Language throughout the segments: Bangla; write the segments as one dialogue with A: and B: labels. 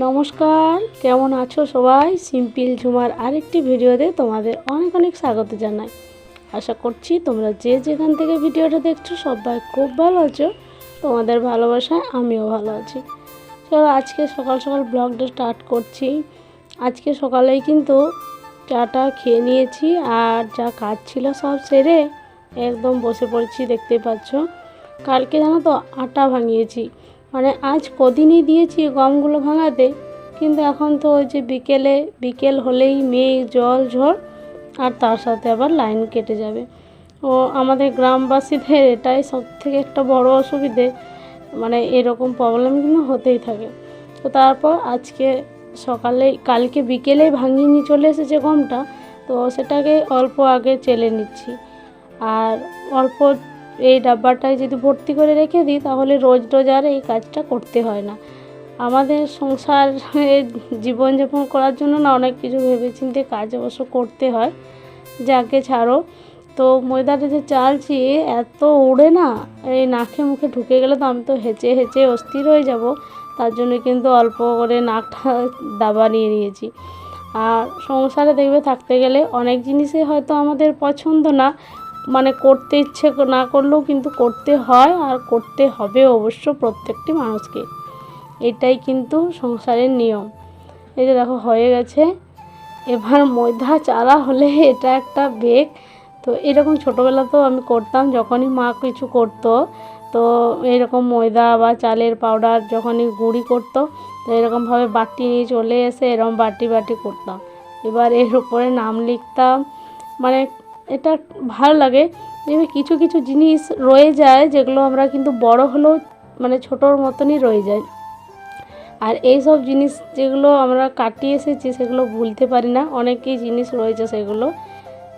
A: নমস্কার, কেমন আছো সবাই? সিম্পল ঝুমার আরেকটি ভিডিওতে তোমাদের অনেক অনেক স্বাগত জানাই। আশা করছি তোমরা যে যেখান থেকে ভিডিওটা দেখছ সবাই খুব ভালো আছো, তোমাদের ভালোবাসায় আমিও ভালো আছি। চলো আজকে সকাল সকাল ব্লগটা স্টার্ট করছি। আজকে সকালেই কিন্তু চাটা খেয়ে নিয়েছি আর যা কাজ ছিল সব সেরে একদম বসে পড়েছি, দেখতেই পাচ্ছ। কালকে জানো তো আটা ভাঙিয়েছি। মানে আজ কদিনই দিয়েছি গমগুলো ভাঙাতে, কিন্তু এখন তো ওই যে বিকেলে, বিকেল হলেই মেঘ, জল, ঝড়, আর তার সাথে আবার লাইন কেটে যাবে। ও আমাদের গ্রামবাসীদের এটাই সব থেকে একটা বড় অসুবিধে মানে এরকম প্রবলেম কিন্তু হতেই থাকে। তো তারপর আজকে সকালে, কালকে বিকেলেই ভাঙিয়ে নিয়ে চলে এসেছে গমটা, তো সেটাকে অল্প আগে চেলে নিচ্ছি। আর অল্প এই ডাব্বাটায় যদি ভর্তি করে রেখে দিই, তাহলে রোজ রোজ আর এই কাজটা করতে হয় না। আমাদের সংসার জীবনযাপন করার জন্য না অনেক কিছু ভেবেচিন্তে কাজ অবশ্য করতে হয়। যাকে ছাড়ো, তো ময়দাটা যে চালছি এত উড়ে না, এই নাকে মুখে ঢুকে গেলে তো আমি তো হেঁচে হেঁচে অস্থির হয়ে যাব। তার জন্য কিন্তু অল্প করে নাকটা দাবা নিয়ে নিয়েছি। আর সংসারে দেখবে থাকতে গেলে অনেক জিনিসই হয়তো আমাদের পছন্দ না মানে করতে ইচ্ছে না করলেও কিন্তু করতে হয় আর করতে হবে অবশ্য প্রত্যেকটি মানুষকে। এটাই কিন্তু সংসারের নিয়ম। এই যে দেখো, হয়ে গেছে। এবার ময়দা চালা হলে এটা একটা বেগ। তো এরকম ছোটোবেলাতেও আমি করতাম, যখনই মা কিছু করতো, তো এরকম ময়দা বা চালের পাউডার যখনই গুঁড়ি করতো, তো এরকমভাবে বাটি নিয়ে চলে এসে এরকম বাটি বাটি করতাম। এবার এর উপরে নাম লিখতাম মানে এটা ভালো লাগে। এবার কিছু কিছু জিনিস রয়ে যায় যেগুলো আমরা কিন্তু বড় হলেও মানে ছোটোর মতনই রয়ে যায়। আর এই সব জিনিস যেগুলো আমরা কাটিয়ে এসেছি সেগুলো ভুলতে পারি না। অনেকই জিনিস রয়েছে সেগুলো।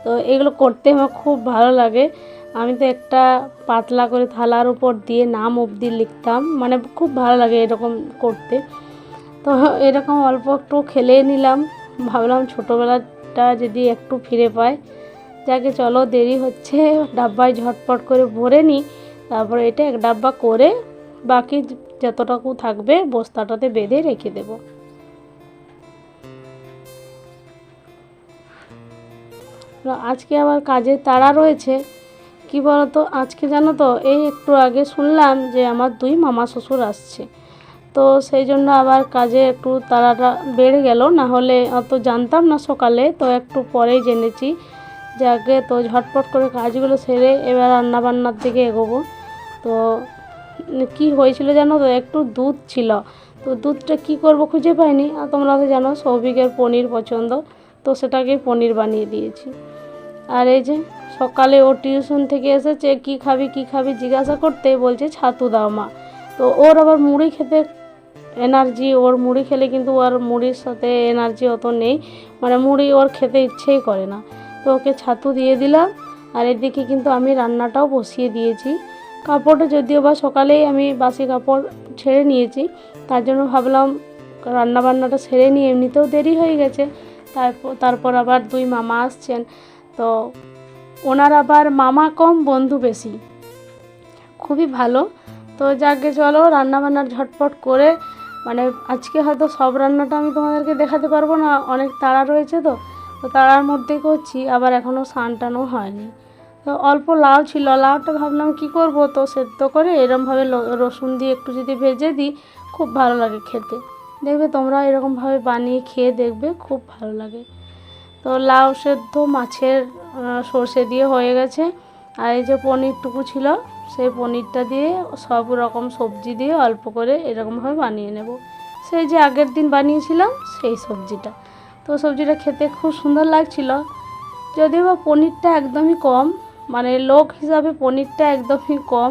A: তো এগুলো করতে আমার খুব ভালো লাগে। আমি তো একটা পাতলা করে থালার উপর দিয়ে নাম অবধি লিখতাম। মানে খুব ভালো লাগে এরকম করতে। তো এরকম অল্প একটু খেলে নিলাম। ভাবলাম ছোটোবেলাটা যদি একটু ফিরে পায় যাকে চলো দেরি হচ্ছে, ডাব্বায় ঝটপট করে ভরে নিই তারপরে এটা এক ডাব্বা করে বাকি যতটুকু থাকবে বস্তাটাতে বেঁধে রেখে দেব। আজকে আবার কাজের তাড়া রয়েছে। কি বলতো, আজকে জানো তো, এই একটু আগে শুনলাম যে আমার দুই মামা শ্বশুর আসছে। তো সেই জন্য আবার কাজে একটু তাড়াটা বেড়ে গেল, না হলে অত জানতাম না সকালে, তো একটু পরেই জেনেছি যাকে তো ঝটপট করে কাজগুলো সেরে এবার রান্নাবান্নার দিকে এগোবো। তো কি হয়েছিল জানো তো? একটু দুধ ছিল। তো দুধটা কি করব খুঁজে পাইনি। আর তোমরা তো জানো সৌভিকের পনির পছন্দ। তো সেটাকে পনির বানিয়ে দিয়েছি। আর এই যে সকালে ও টিউশন থেকে এসেছে, কি খাবি কি খাবি জিজ্ঞাসা করতে বলছে ছাতু দাও মা। তো ওর আবার মুড়ি খেতে এনার্জি, ওর মুড়ি খেলে কিন্তু ওর মুড়ির সাথে এনার্জি অত নেই। মানে মুড়ি ওর খেতে ইচ্ছেই করে না। তো ওকে ছাতু দিয়ে দিলাম। আর এদিকে কিন্তু আমি রান্নাটাও বসিয়ে দিয়েছি। কাপড়টা যদিও বা সকালেই আমি বাসি কাপড় ছেড়ে নিয়েছি, তার জন্য ভাবলাম রান্না বান্নাটা সেরে নিয়ে এমনিতেও দেরি হয়ে গেছে। তারপর তারপর আবার দুই মামা আসছেন। তো ওনার আবার মামা কম, বন্ধু বেশি। খুবই ভালো। তো যাকে চলো রান্নাবান্নার ঝটপট করে মানে আজকে হয়তো সব রান্নাটা আমি তোমাদেরকে দেখাতে পারব না, অনেক তাড়া রয়েছে তো। তো তারার মধ্যে করছি, আবার এখনও স্নান টানও হয়নি। তো অল্প লাউ ছিল লাউটা ভাবলাম কি করব, তো সেদ্ধ করে এরমভাবে রসুন দিয়ে একটু যদি ভেজে দিই, খুব ভালো লাগে খেতে। দেখবে তোমরা এরকমভাবে বানিয়ে খেয়ে দেখবে, খুব ভালো লাগে। তো লাউ সেদ্ধ মাছের সর্ষে দিয়ে হয়ে গেছে। আর এই যে পনিরটুকু ছিল, সেই পনিরটা দিয়ে সব রকম সবজি দিয়ে অল্প করে এরকমভাবে বানিয়ে নেব। সেই যে আগের দিন বানিয়েছিলাম, সেই সবজিটা। তো সবজিটা খেতে খুব সুন্দর লাগছিল। যদিও বা পনিরটা একদমই কম মানে লোক হিসাবে পনিরটা একদমই কম,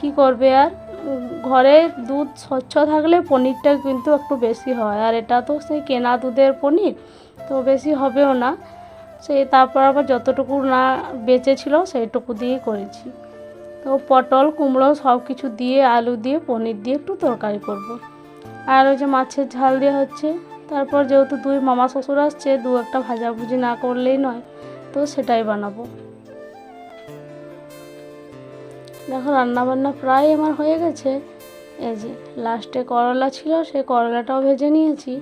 A: কি করবে আর? ঘরে দুধ স্বচ্ছ থাকলে পনিরটা কিন্তু একটু বেশি হয়, আর এটা তো সেই কেনা দুধের পনির, তো বেশি হবেও না। সেই তারপর আবার যতটুকু না বেঁচে ছিল সেইটুকু দিয়ে করেছি। তো পটল, কুমড়ো সব কিছু দিয়ে, আলু দিয়ে, পনির দিয়ে একটু তরকারি করব। আর ওই যে মাছের ঝাল দেওয়া হচ্ছে তারপর যেহেতু দুই মামা শ্বশুর আসছে, দু একটা ভাজাভুজি না করলেই নয়, তো সেটাই বানাবো। দেখো, রান্নাবান্না প্রায় আমার হয়ে গেছে। এই যে লাস্টে করলা ছিল সেই করলাটাও ভেজে নিয়েছি।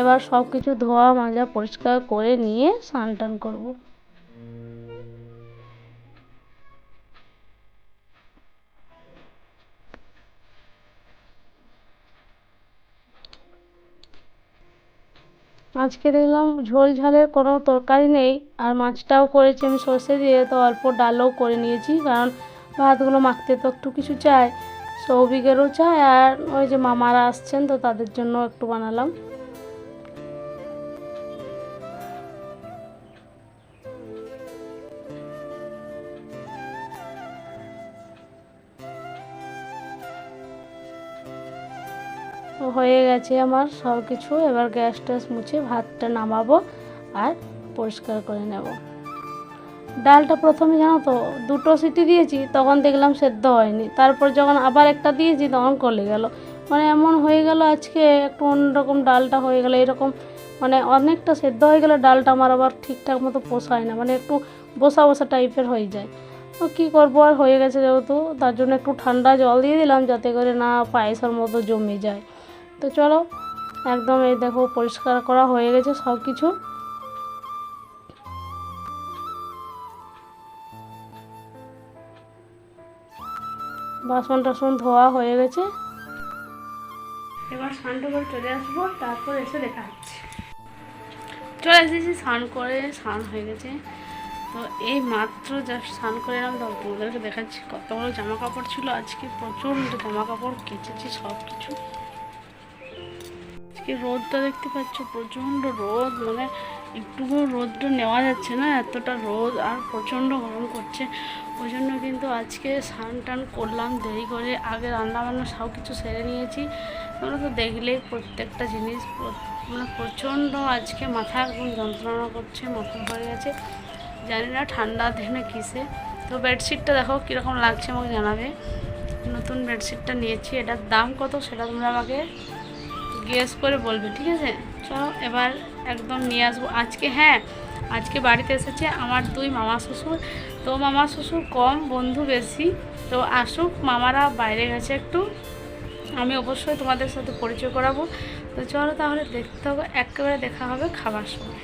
A: এবার সব কিছু ধোয়া মাজা পরিষ্কার করে নিয়ে স্নান টান করব। আজকে দেখলাম ঝোল ঝালের কোনো তরকারি নেই, আর মাছটাও করেছি আমি সর্ষে দিয়ে, তো অল্প ডালও করে নিয়েছি, কারণ ভাতগুলো মাখতে তো একটু কিছু চাই। সৌভিকেরও চাই, আর ওই যে মামারা আসছেন, তো তাদের জন্য একটু বানালাম। হয়ে গেছে আমার সব কিছু এবার গ্যাস ট্যাস মুছে ভাতটা নামাবো আর পরিষ্কার করে নেব। ডালটা প্রথমে জানো তো, দুটো সিটি দিয়েছি, তখন দেখলাম সেদ্ধ হয়নি। তারপর যখন আবার একটা দিয়েছি, তখন গলে গেল। মানে এমন হয়ে গেল আজকে একটু অন্যরকম ডালটা হয়ে গেল, এরকম মানে অনেকটা সেদ্ধ হয়ে গেলে ডালটা আমার আবার ঠিকঠাক মতো পোষায় না মানে একটু বসা বসা টাইপের হয়ে যায়। তো কী করব, আর হয়ে গেছে যেহেতু, তার জন্য একটু ঠান্ডা জল দিয়ে দিলাম যাতে করে না পায়েসের মতো জমে যায়। তো চলো, একদম এই দেখো পরিষ্কার করা হয়ে গেছে সব কিছু। বাসন টাসন ধোয়া হয়ে গেছে। এবার স্নানটা করে চলে আসব, তারপর এসে দেখা চলে এসেছি স্নান করে, স্নান হয়ে গেছে। তো এই মাত্র জাস্ট স্নান করে এলাম, তো তোমাদেরকে দেখাচ্ছি কতগুলো জামা কাপড় ছিল। আজকে প্রচণ্ড জামা কাপড় কেচেছি সব কিছু আজকে রোদটা দেখতে পাচ্ছ, প্রচণ্ড রোদ মানে একটুকু রোদটা নেওয়া যাচ্ছে না, এতটা রোদ আর প্রচণ্ড গরম করছে। ওই জন্য কিন্তু আজকে স্নান টান করলাম, দেরি করে আগে রান্না বান্না সব কিছু সেরে নিয়েছি। তোমরা তো দেখলেই প্রত্যেকটা জিনিস মানে প্রচণ্ড আজকে মাথা একদম যন্ত্রণা করছে, মাথা হয়ে গেছে। জানি না ঠান্ডা দিনে কিসে। তো বেডশিটটা দেখো কীরকম লাগছে আমাকে জানাবে। নতুন বেডশিটটা নিয়েছি, এটার দাম কত সেটা তোমরা আমাকে গেস করে বলবে, ঠিক আছে? চলো, এবার একদম নিয়ে আসব। আজকে হ্যাঁ আজকে বাড়িতে এসেছে আমার দুই মামা শ্বশুর। তো মামা শ্বশুর কম, বন্ধু বেশি। তো আসুক, মামারা বাইরে গেছে একটু। আমি অবশ্যই তোমাদের সাথে পরিচয় করাবো। তো চলো তাহলে দেখতে হবে, একেবারে দেখা হবে খাবার সময়।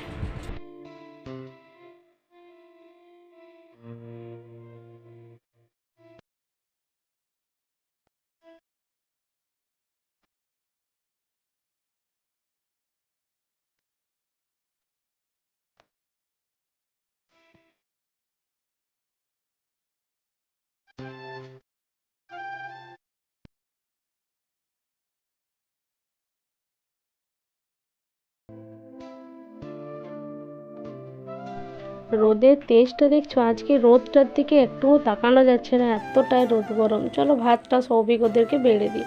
A: রোদের তেজটা দেখছ? আজকে রোদটার দিকে একটুও তাকানো যাচ্ছে না, এতটাই রোদ গরম। চলো ভাতটা সৌভিক ওদেরকে বেড়ে দিই।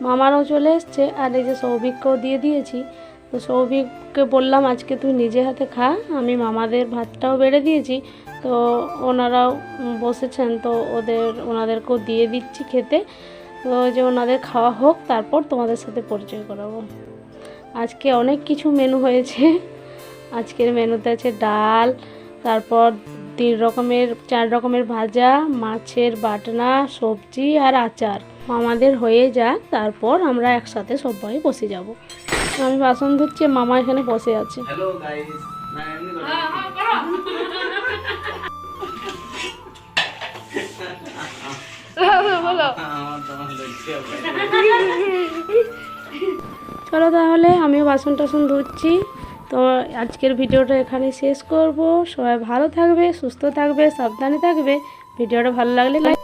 A: মামারও চলে এসছে, আর এই যে সৌভিককেও দিয়ে দিয়েছি। তো সৌভিককে বললাম, আজকে তুই নিজে হাতে খা, আমি মামাদের ভাতটাও বেড়ে দিয়েছি। তো ওনারাও বসেছেন, তো ওদের, ওনাদেরকেও দিয়ে দিচ্ছি খেতে। তো যে ওনাদের খাওয়া হোক, তারপর তোমাদের সাথে পরিচয় করাবো। আজকে অনেক কিছু মেনু হয়েছে। আজকের মেনুতে আছে ডাল তারপর তিন রকমের চার রকমের ভাজা মাছের বাটনা সবজি আর আচার। মামাদের হয়ে যাক তারপর আমরা একসাথে সবাই বসে যাব। আমি বাসন ধুচ্ছি মামা এখানে বসে আছে।
B: হ্যালো গাইস না এমনি করো। আমার তোমার লজ্জা হবে।
A: চলো তাহলে আমিও বাসন টাসন ধুচ্ছি। তো আজকের ভিডিওটা এখানে শেষ করব। সবাই ভালো থাকবে, সুস্থ থাকবে, সাবধানে থাকবে। ভিডিওটা ভালো লাগলে like